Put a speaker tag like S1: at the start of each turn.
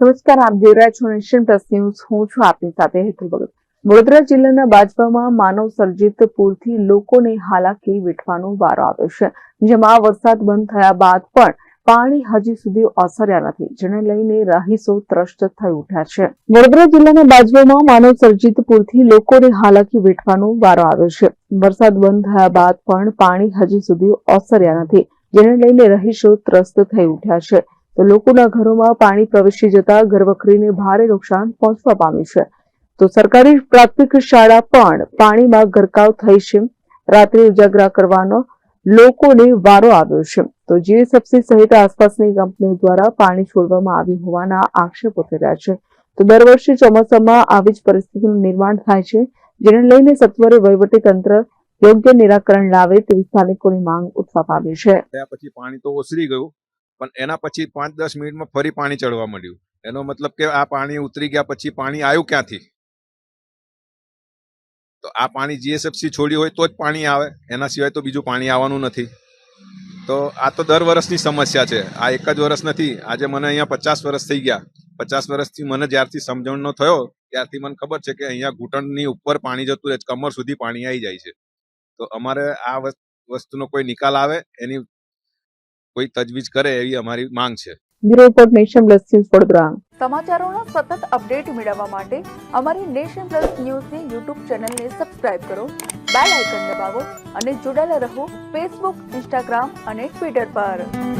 S1: નમસ્કાર, આપ જોઈ રહ્યા છો નેશન પ્લસ ન્યૂઝ. હું છું આપની સાથે હેતુ ભગત. વડોદરા જિલ્લાના બાજવામાં માનવ સર્જિત પૂરથી લોકોને હાલાકી વેઠવાનો વારો આવ્યો છે, જેમાં વરસાદ બંધ થયા બાદ પણ પાણી હજી સુધી ઓસર્યા નથી, જેને લઈને રહીશો ત્રસ્ત થઈ ઉઠ્યા છે. વડોદરા જિલ્લાના બાજવામાં માનવ સર્જિત પૂરથી લોકોને હાલાકી વેઠવાનો વારો આવ્યો છે. વરસાદ બંધ થયા બાદ પણ પાણી હજી સુધી ઓસર્યા નથી, જેને લઈને રહીશો ત્રસ્ત થઈ ઉઠ્યા છે. તો લોકોના ઘરોમાં પાણી પ્રવેશી જતા ઘરવખરીને ભારે નુકસાન પહોંચવા પામ્યું છે. તો સરકારી પ્રાથમિક શાળા પણ પાણીમાં ગરકાવ થઈ છે. રાત્રે ઉજાગરા કરવાનો લોકોને વારો આવ્યો છે. તો જીએસએફસી સહિત આસપાસની કંપનીઓ દ્વારા પાણી છોડવામાં આવ્યું હોવાના આક્ષેપો થઈ છે. તો દર વર્ષે ચોમાસામાં આવી જ પરિસ્થિતિનું નિર્માણ થાય છે, જેને લઈને સત્વરે વહીવટી તંત્ર યોગ્ય નિરાકરણ લાવે તેવી સ્થાનિકોની માંગ ઉઠવા પામી છે.
S2: પછી પાણી તો ઓસરી ગયું. પણ એના પછી પાંચ દસ મિનિટમાં ફરી પાણી ચડવા માંડ્યું. એનો મતલબ કે આ પાણી ઉતરી ગયા પછી પાણી આવ્યું ક્યાંથી? તો આ પાણી જીએસએફસી છોડ્યું હોય તો જ પાણી આવે. એના સિવાય તો બીજું પાણી આવવાનું નથી. તો આ તો દર વર્ષની સમસ્યા છે. આ એક જ વર્ષ નથી. આજે મને અહીંયા પચાસ વર્ષ થઈ ગયા. પચાસ વર્ષથી મને જ્યારથી સમજણનો થયો, ત્યારથી મને ખબર છે કે અહીંયા ઘૂંટણની ઉપર પાણી જતું રહે કમર સુધી પાણી આવી જાય છે. તો અમારે આ વસ- વસ્તુનો કોઈ નિકાલ આવે, એની કોઈ તજવીજ કરે એવી અમારી માંગ છે.
S1: Bureau report Nation Plus News Vadodara.
S3: સમાચારોના સતત અપડેટ મેળવવા માટે અમારી નેશન પ્લસ ન્યૂઝની યુટ્યુબ ચેનલને સબસ્ક્રાઇબ કરો બેલ આઇકન દબાવો અને જોડાયેલા રહો ફેસબુક ઇન્સ્ટાગ્રામ અને ટ્વિટર પર.